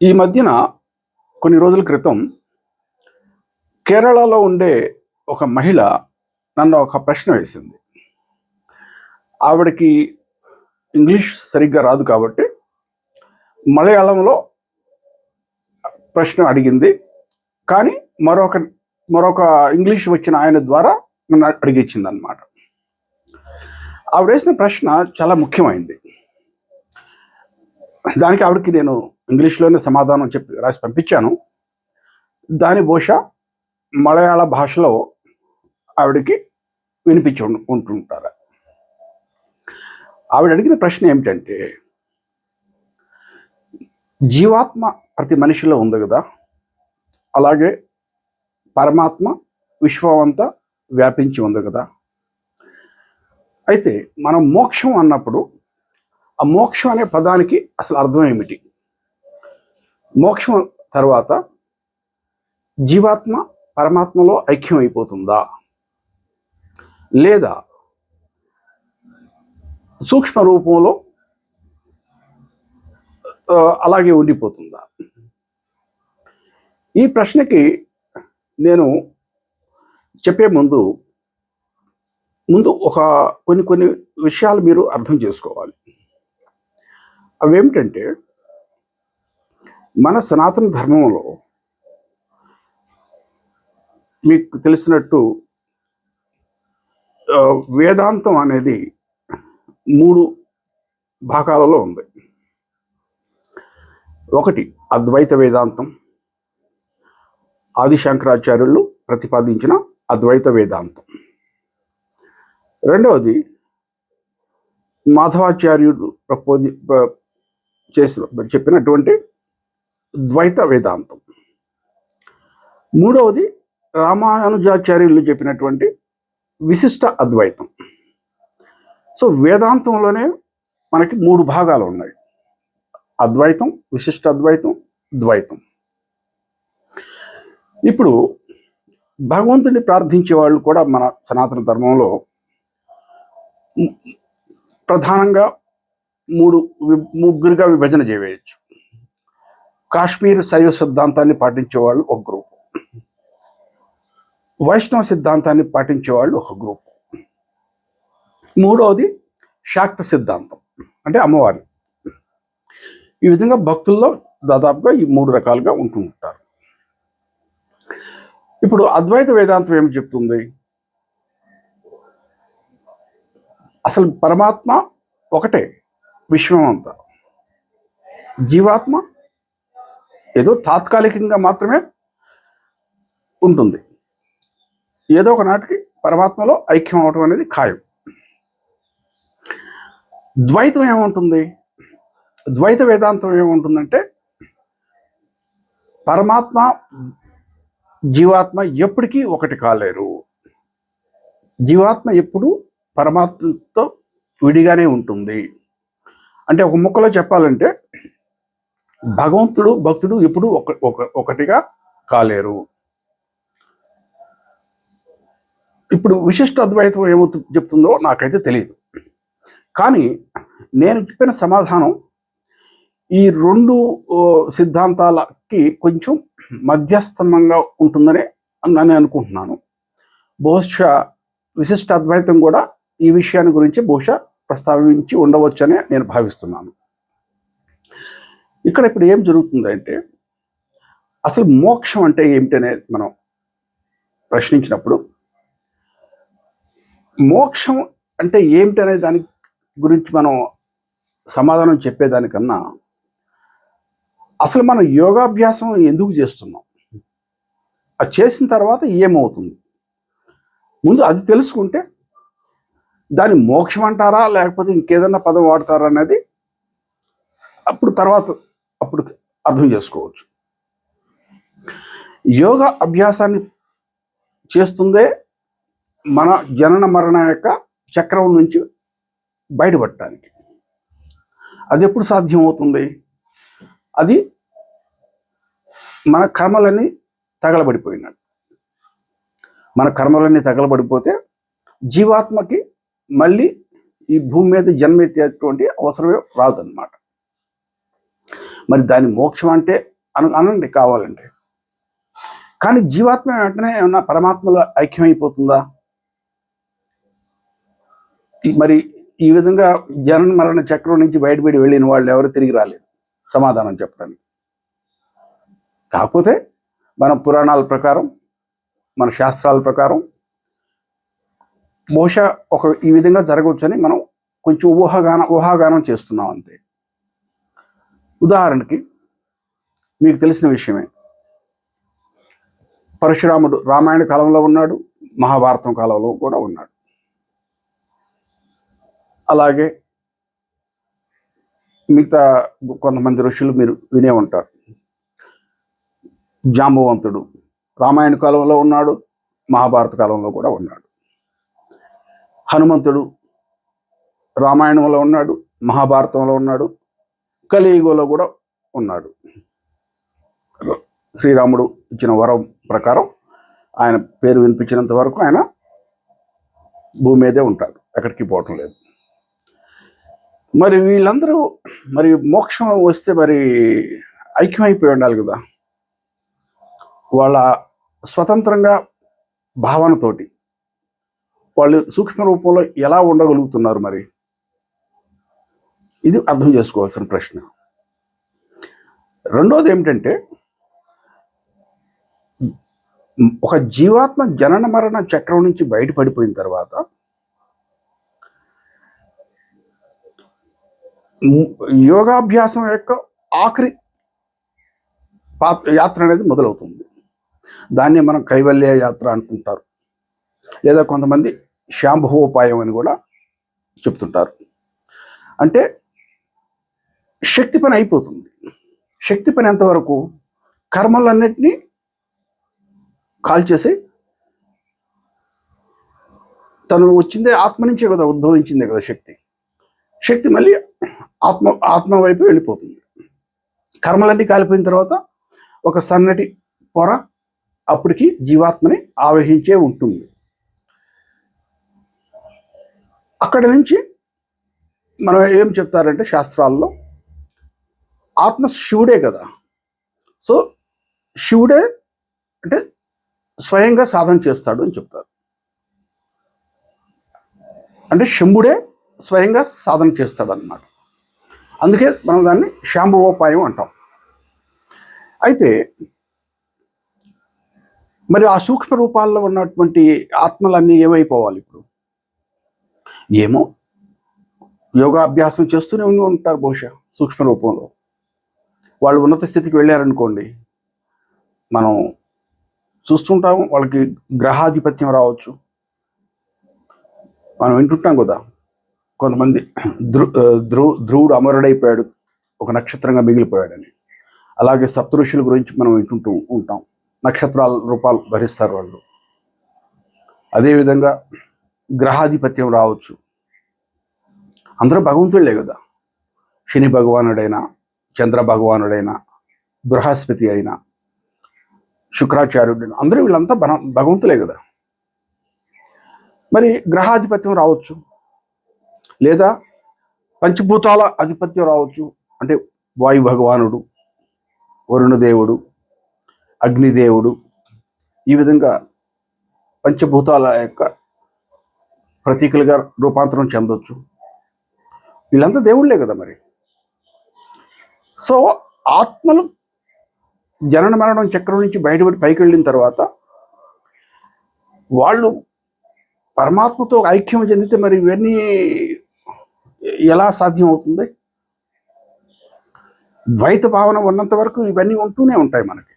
ఈ మధ్యన కొన్ని రోజుల క్రితం కేరళలో ఉండే ఒక మహిళ నన్ను ఒక ప్రశ్న వేసింది. ఆవిడకి ఇంగ్లీష్ సరిగ్గా రాదు కాబట్టి మలయాళంలో ప్రశ్న అడిగింది. కానీ మరొక మరొక ఇంగ్లీష్ వచ్చిన ఆయన ద్వారా నన్ను అడిగించింది అనమాట ఆవిడ వేసిన ప్రశ్న చాలా ముఖ్యమైనది దానికి ఆవిడకి నేను ఇంగ్లీష్లోనే సమాధానం చెప్పి రాసి పంపించాను. దాని బహుశా మలయాళ భాషలో ఆవిడకి వినిపించి ఉంటుంటారు. ఆవిడ అడిగిన ప్రశ్న ఏమిటంటే జీవాత్మ ప్రతి మనిషిలో ఉంది కదా? అలాగే పరమాత్మ విశ్వం అంతా వ్యాపించి ఉంది కదా? అయితే మనం మోక్షం అన్నప్పుడు ఆ మోక్షం అనే పదానికి అసలు అర్థం ఏమిటి? మోక్షం తర్వాత జీవాత్మ పరమాత్మలో ఐక్యం అయిపోతుందా? లేదా సూక్ష్మ రూపంలో అలాగే ఉండిపోతుందా? ఈ ప్రశ్నకి నేను చెప్పే ముందు ముందు ఒక కొన్ని కొన్ని విషయాలు మీరు అర్థం చేసుకోవాలి. అవేమిటంటే మన సనాతన ధర్మంలో మీకు తెలిసినట్టు వేదాంతం అనేది మూడు భాగాలలో ఉంది. ఒకటి అద్వైత వేదాంతం ఆదిశంకరాచార్యులు ప్రతిపాదించిన అద్వైత వేదాంతం. రెండవది మాధవాచార్యుడు ప్రపోజి చేసిన చెప్పినటువంటి ద్వైత వేదాంతం. మూడవది రామానుజాచార్యులు చెప్పినటువంటి విశిష్ట అద్వైతం. సో వేదాంతంలోనే మనకి మూడు భాగాలు ఉన్నాయి. అద్వైతం విశిష్ట అద్వైతం ద్వైతం. ఇప్పుడు భగవంతుడిని ప్రార్థించే వాళ్ళు కూడా మన సనాతన ధర్మంలో ప్రధానంగా మూడు ముగ్గురుగా విభజన చేయవచ్చు. కాశ్మీర్ శైవ సిద్ధాంతాన్ని పాటించే వాళ్ళు ఒక గ్రూప్. వైష్ణవ సిద్ధాంతాన్ని పాటించే వాళ్ళు ఒక గ్రూప్. మూడవది శాక్త సిద్ధాంతం అంటే అమ్మవారి. ఈ విధంగా భక్తుల్లో దాదాపుగా ఈ మూడు రకాలుగా ఉంటూ ఉంటారు. ఇప్పుడు అద్వైత వేదాంతం ఏమి చెప్తుంది? అసలు పరమాత్మ ఒకటే. విశ్వం అంతా జీవాత్మ ఏదో తాత్కాలికంగా మాత్రమే ఉంటుంది. ఏదో ఒక నాటికి పరమాత్మలో ఐక్యం అవటం అనేది ఖాయం. ద్వైతం ఏముంటుంది? ద్వైత వేదాంతం ఏముంటుందంటే పరమాత్మ జీవాత్మ ఎప్పటికీ ఒకటి కాలేరు. జీవాత్మ ఎప్పుడు పరమాత్మతో విడిగానే ఉంటుంది. అంటే ఒక ముక్కలో చెప్పాలంటే భగవంతుడు భక్తుడు ఎప్పుడు ఒక ఒక ఒకటిగా కాలేరు. ఇప్పుడు విశిష్ట అద్వైతం ఏమో చెప్తుందో నాకైతే తెలియదు కానీ నేను చెప్పిన సమాధానం ఈ రెండు సిద్ధాంతాలకి కొంచెం మధ్యస్థంగా ఉంటుందని నేను అనుకుంటున్నాను. బహుశా విశిష్ట అద్వైతం కూడా ఈ విషయాన్ని గురించి బహుశా ప్రస్తావించి ఉండవచ్చని నేను భావిస్తున్నాను. ఇక్కడ ఇప్పుడు ఏం జరుగుతుందంటే అసలు మోక్షం అంటే ఏమిటనే మనం ప్రశ్నించినప్పుడు మోక్షం అంటే ఏమిటనే దాని గురించి మనం సమాధానం చెప్పేదానికన్నా అసలు మనం యోగాభ్యాసం ఎందుకు చేస్తున్నాం? అది చేసిన తర్వాత ఏమవుతుంది? ముందు అది తెలుసుకుంటే దాన్ని మోక్షం అంటారా లేకపోతే ఇంకేదన్నా పదం వాడతారా అనేది అప్పుడు తర్వాత అప్పుడు అర్థం చేసుకోవచ్చు. యోగ అభ్యాసాన్ని చేస్తుందే మన జనన మరణ యొక్క చక్రం నుంచి బయటపడటానికి. అది ఎప్పుడు సాధ్యం అవుతుంది అది మన కర్మలన్నీ తగలబడిపోయినట్టు. మన కర్మలన్నీ తగలబడిపోతే జీవాత్మకి మళ్ళీ ఈ భూమి మీద జన్మ ఎత్తేటువంటి అవసరమే రాదన్నమాట. మరి దాని మోక్షం అంటే అను అనండి కావాలంటే. కానీ జీవాత్మ వెంటనే ఏమన్నా పరమాత్మలో ఐక్యమైపోతుందా? మరి ఈ విధంగా జనన మరణ చక్రం నుంచి బయటపడి వెళ్ళిన వాళ్ళు ఎవరు తిరిగి రాలేదు. సమాధానం చెప్పడానికి. కాకపోతే మన పురాణాల ప్రకారం మన శాస్త్రాల ప్రకారం బహుశా ఒక ఈ విధంగా జరగవచ్చని మనం కొంచెం ఊహాగానం ఊహాగానం చేస్తున్నాం అంతే. ఉదాహరణకి మీకు తెలిసిన విషయమే. పరశురాముడు రామాయణ కాలంలో ఉన్నాడు మహాభారతం కాలంలో కూడా ఉన్నాడు. అలాగే మిగతా కొంతమంది ఋషులు మీరు వినే ఉంటారు. జాంబవంతుడు రామాయణ కాలంలో ఉన్నాడు మహాభారత కాలంలో కూడా ఉన్నాడు. హనుమంతుడు రామాయణంలో ఉన్నాడు మహాభారతంలో ఉన్నాడు కలియుగంలో కూడా ఉన్నాడు. శ్రీరాముడు ఇచ్చిన వరం ప్రకారం ఆయన పేరు వినిపించినంత వరకు ఆయన భూమి మీదే ఉంటాడు ఎక్కడికి పోవటం లేదు. మరి వీళ్ళందరూ మరి మోక్షం వస్తే మరి ఐక్యమైపోయి ఉండాలి కదా. వాళ్ళ స్వతంత్రంగా భావనతోటి వాళ్ళు సూక్ష్మ రూపంలో ఎలా ఉండగలుగుతున్నారు మరి? ఇది అర్థం చేసుకోవాల్సిన ప్రశ్న. రెండోది ఏమిటంటే ఒక జీవాత్మ జనన మరణ చక్రం నుంచి బయటపడిపోయిన తర్వాత యోగాభ్యాసం యొక్క ఆఖరి పాత్ర యాత్ర అనేది మొదలవుతుంది. దాన్ని మనం కైవల్య యాత్ర అనుకుంటారు లేదా కొంతమంది శాంభవోపాయం అని కూడా చెప్తుంటారు. అంటే శక్తి పని అయిపోతుంది. శక్తి పని ఎంతవరకు కర్మలన్నిటినీ కాల్చేసి తను వచ్చిందే ఆత్మ నుంచే కదా ఉద్భవించిందే కదా శక్తి. శక్తి మళ్ళీ ఆత్మ ఆత్మ వైపు వెళ్ళిపోతుంది. కర్మలన్నీ కాలిపోయిన తర్వాత ఒక సన్నటి పొర అప్పటికి జీవాత్మని ఆవహించే ఉంటుంది. అక్కడి నుంచి మనం ఏం చెప్తారంటే శాస్త్రాల్లో ఆత్మ శివుడే కదా. సో శివుడే అంటే స్వయంగా సాధన చేస్తాడు అని చెప్తారు. అంటే శంభుడే స్వయంగా సాధన చేస్తాడు అన్నమాట అందుకే మనం దాన్ని శాంభవోపాయం అంటాం. అయితే మరి ఆ సూక్ష్మ రూపాల్లో ఉన్నటువంటి ఆత్మలన్నీ ఏమైపోవాలి ఇప్పుడు? ఏమో? యోగాభ్యాసం చేస్తూనే ఉండి ఉంటారు బహుశా సూక్ష్మ రూపంలో. వాళ్ళు ఉన్నత స్థితికి వెళ్ళారనుకోండి మనం చూస్తుంటాము వాళ్ళకి గ్రహాధిపత్యం రావచ్చు. మనం వింటుంటాం కదా కొంతమంది ధ్రు ధ్రువ ధ్రువుడు అమరుడైపోయాడు ఒక నక్షత్రంగా మిగిలిపోయాడని. అలాగే సప్తఋషుల గురించి మనం వింటుంటూ ఉంటాం నక్షత్రాల రూపాలు ధరిస్తారు వాళ్ళు. అదేవిధంగా గ్రహాధిపత్యం రావచ్చు. అందరూ భగవంతుళ్ళే కదా. శని భగవానుడైనా చంద్ర భగవానుడైనా బృహస్పతి అయినా శుక్రాచార్యుడు అందరూ వీళ్ళంతా భగవంతులే కదా. మరి గ్రహాధిపత్యం రావచ్చు. లేదా పంచభూతాల ఆధిపత్యం రావచ్చు. అంటే వాయు భగవానుడు వరుణదేవుడు అగ్నిదేవుడు ఈ విధంగా పంచభూతాల యొక్క ప్రతీకలుగా రూపాంతరం చెందొచ్చు. వీళ్ళంతా దేవుళ్ళే కదా మరి. సో ఆత్మలు జనన మరణం చక్రం నుంచి బయటపడి పైకి వెళ్ళిన తర్వాత వాళ్ళు పరమాత్మతో ఐక్యం చెందితే మరి ఇవన్నీ ఎలా సాధ్యం అవుతుంది ద్వైత భావన ఉన్నంత వరకు ఇవన్నీ ఉంటూనే ఉంటాయి మనకి.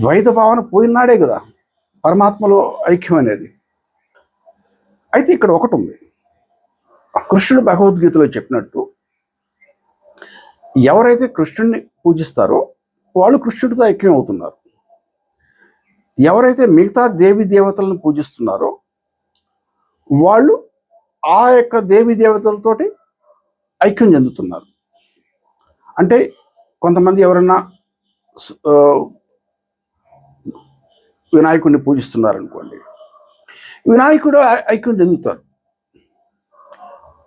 ద్వైత భావన పోయినాడే కదా పరమాత్మలో ఐక్యం అనేది. అయితే ఇక్కడ ఒకటి ఉంది కృష్ణుడు భగవద్గీతలో చెప్పినట్టు ఎవరైతే కృష్ణుడిని పూజిస్తారో వాళ్ళు కృష్ణుడితో ఐక్యం అవుతున్నారు. ఎవరైతే మిగతా దేవి దేవతలను పూజిస్తున్నారో వాళ్ళు ఆ యొక్క దేవి దేవతలతోటి ఐక్యం చెందుతున్నారు. అంటే కొంతమంది ఎవరన్నా వినాయకుడిని పూజిస్తున్నారు అనుకోండి వినాయకుడు ఐక్యం చెందుతారు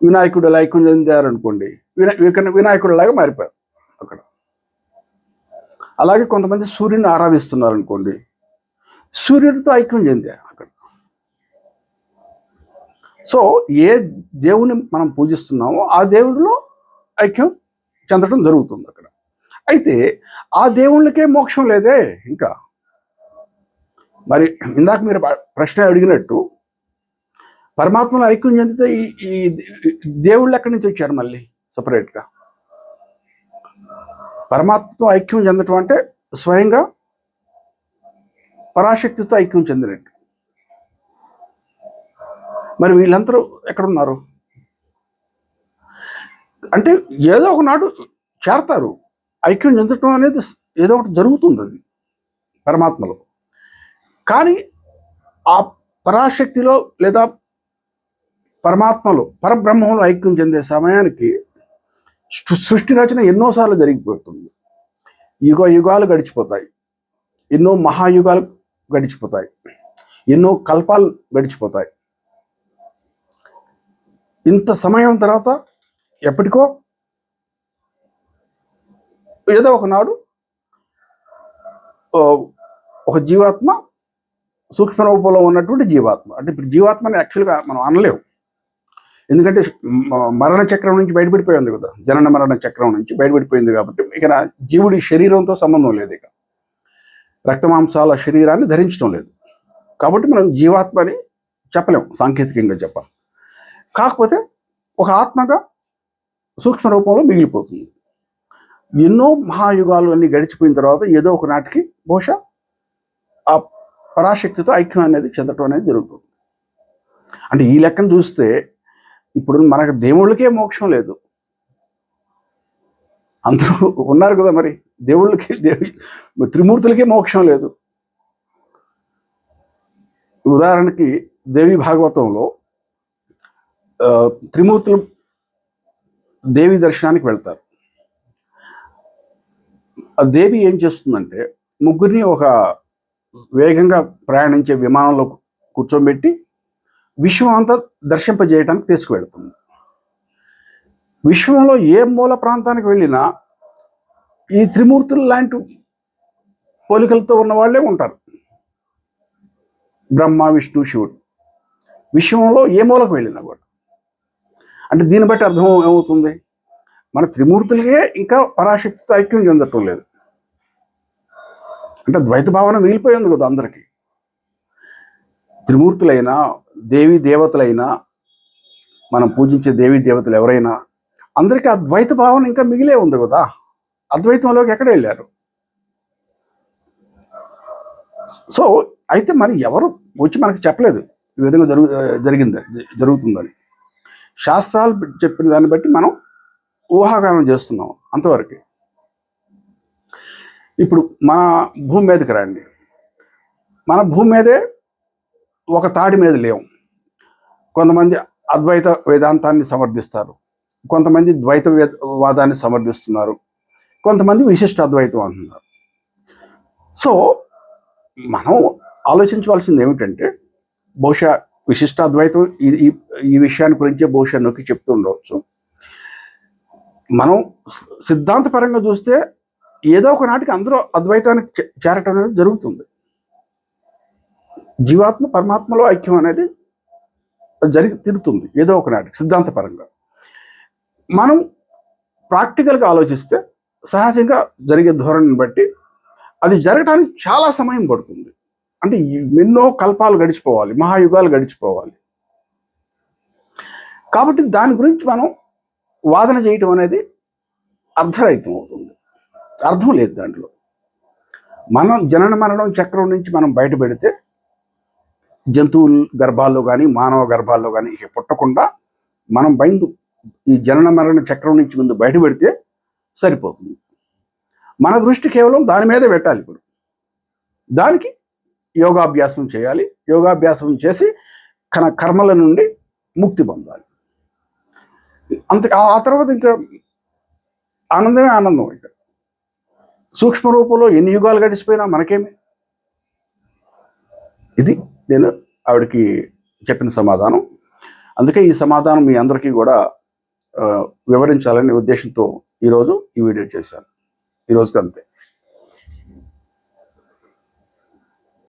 వినాయకుడు ఐక్యం చెందారనుకోండి వినా వినాయకుడు లాగా మారిపోయారు అక్కడ. అలాగే కొంతమంది సూర్యుని ఆరాధిస్తున్నారు అనుకోండి సూర్యుడితో ఐక్యం చెందారు అక్కడ. సో ఏ దేవుని మనం పూజిస్తున్నామో ఆ దేవుడిలో ఐక్యం చెందడం జరుగుతుంది అక్కడ. అయితే ఆ దేవుళ్ళకే మోక్షం లేదే ఇంకా. మరి ఇందాక మీరు ప్రశ్న అడిగినట్టు పరమాత్మలో ఐక్యం చెందితే ఈ ఈ దేవుళ్ళు ఎక్కడి నుంచి వచ్చారు మళ్ళీ? సపరేట్గా. పరమాత్మతో ఐక్యం చెందటం అంటే స్వయంగా పరాశక్తితో ఐక్యం చెందినట్టు. మరి వీళ్ళందరూ ఎక్కడున్నారు? అంటే ఏదో ఒకనాడు చేరతారు. ఐక్యం చెందటం అనేది ఏదో ఒకటి జరుగుతుంది అది పరమాత్మలో. కానీ ఆ పరాశక్తిలో లేదా పరమాత్మలో పరబ్రహ్మంలో ఐక్యం చెందే సమయానికి సృష్టి రచన ఎన్నోసార్లు జరిగిపోతుంది. యుగ యుగాలు గడిచిపోతాయి. ఎన్నో మహాయుగాలు గడిచిపోతాయి. ఎన్నో కల్పాలు గడిచిపోతాయి. ఇంత సమయం తర్వాత ఎప్పటికో ఏదో ఒకనాడు ఒక జీవాత్మ సూక్ష్మ రూపంలో ఉన్నటువంటి జీవాత్మ. అంటే ఇప్పుడు జీవాత్మని యాక్చువల్గా మనం అనలేము. ఎందుకంటే మరణ చక్రం నుంచి బయటపడిపోయింది కదా. జనన మరణ చక్రం నుంచి బయటపడిపోయింది కాబట్టి ఇక జీవుడి శరీరంతో సంబంధం లేదు ఇక. రక్తమాంసాల శరీరాన్ని ధరించడం లేదు. కాబట్టి మనం జీవాత్మ అని చెప్పలేం సాంకేతికంగా చెప్పాలి. కాకపోతే ఒక ఆత్మగా సూక్ష్మ రూపంలో మిగిలిపోతుంది. ఎన్నో మహాయుగాలు అన్నీ గడిచిపోయిన తర్వాత ఏదో ఒక నాటికి బహుశా ఆ పరాశక్తితో ఐక్యం అనేది చెందటం అనేది జరుగుతుంది. అంటే ఈ లెక్కను చూస్తే ఇప్పుడు మనకు దేవుళ్ళకే మోక్షం లేదు. అందరూ ఉన్నారు కదా మరి. దేవుళ్ళకి దేవి త్రిమూర్తులకే మోక్షం లేదు. ఉదాహరణకి దేవి భాగవతంలో త్రిమూర్తులు దేవి దర్శనానికి వెళ్తారు. ఆ దేవి ఏం చేస్తుందంటే ముగ్గురిని ఒక వేగంగా ప్రయాణించే విమానంలో కూర్చోబెట్టి విశ్వం అంతా దర్శింపజేయడానికి తీసుకువెళ్తుంది. విశ్వంలో ఏ మూల ప్రాంతానికి వెళ్ళినా ఈ త్రిమూర్తులు లాంటి పోలికలతో ఉన్న వాళ్ళే ఉంటారు. బ్రహ్మ విష్ణు శివుడు. విశ్వంలో ఏ మూలకు వెళ్ళినా కూడా. అంటే దీన్ని బట్టి అర్థం ఏమవుతుంది? మన త్రిమూర్తులకే ఇంకా పరాశక్తితో ఐక్యం చెందటం లేదు. అంటే ద్వైత భావన మిగిలిపోయింది కదా అందరికీ. త్రిమూర్తులైనా దేవీ దేవతలైనా మనం పూజించే దేవీ దేవతలు ఎవరైనా అందరికీ అద్వైత భావన ఇంకా మిగిలే ఉంది కదా. అద్వైతంలోకి ఎక్కడ వెళ్ళారు? సో అయితే మరి ఎవరు వచ్చి మనకు చెప్పలేదు ఈ విధంగా జరుగు జరిగింది జరుగుతుందని. శాస్త్రాలు చెప్పిన దాన్ని బట్టి మనం ఊహాగానం చేస్తున్నాం అంతవరకు. ఇప్పుడు మన భూమి మీదకి రండి. మన భూమి మీదే ఒక తాడి మీద లేవు. కొంతమంది అద్వైత వేదాంతాన్ని సమర్థిస్తారు. కొంతమంది ద్వైత వాదాన్ని సమర్థిస్తున్నారు. కొంతమంది విశిష్ట అద్వైతం అంటున్నారు. సో మనం ఆలోచించవలసింది ఏమిటంటే బహుశా విశిష్ట అద్వైతం ఈ ఈ- విషయాన్ని గురించే బహుశా నొక్కి చెప్తూ ఉండవచ్చు మనం సి- సిద్ధాంతపరంగా చూస్తే ఏదో ఒక నాటికి అందరూ అద్వైతానికి చేరటం అనేది జరుగుతుంది. జీవాత్మ పరమాత్మలో ఐక్యం అనేది జరిగి తిరుగుతుంది ఏదో ఒక నాటికి సిద్ధాంతపరంగా. మనం ప్రాక్టికల్గా ఆలోచిస్తే సహజంగా జరిగే ధోరణిని బట్టి అది జరగడానికి చాలా సమయం పడుతుంది. అంటే ఎన్నో కల్పాలు గడిచిపోవాలి మహాయుగాలు గడిచిపోవాలి. కాబట్టి దాని గురించి మనం వాదన చేయటం అనేది అర్ధరహితం అవుతుంది అర్థం లేదు దాంట్లో. మనం జనన మరణం చక్రం నుంచి మనం బయటపెడితే జంతువుల గర్భాల్లో కానీ మానవ గర్భాల్లో కానీ ఇక పుట్టకుండా మనం బయలు ఈ జనన మరణ చక్రం నుంచి ముందు బయటపెడితే సరిపోతుంది. మన దృష్టి కేవలం దాని మీదే పెట్టాలి ఇప్పుడు. దానికి యోగాభ్యాసం చేయాలి. యోగాభ్యాసం చేసి కన కర్మల నుండి ముక్తి పొందాలి. అంత ఆ- ఆ తర్వాత ఇంకా ఆనందమే ఆనందం ఇక. సూక్ష్మ రూపంలో ఎన్ని యుగాలు గడిచిపోయినా మనకేమి? ఇది నేను ఆవిడకి చెప్పిన సమాధానం. అందుకే ఈ సమాధానం మీ అందరికీ కూడా వివరించాలనే ఉద్దేశంతో ఈరోజు ఈ వీడియో చేశాను. ఈరోజుకి అంతే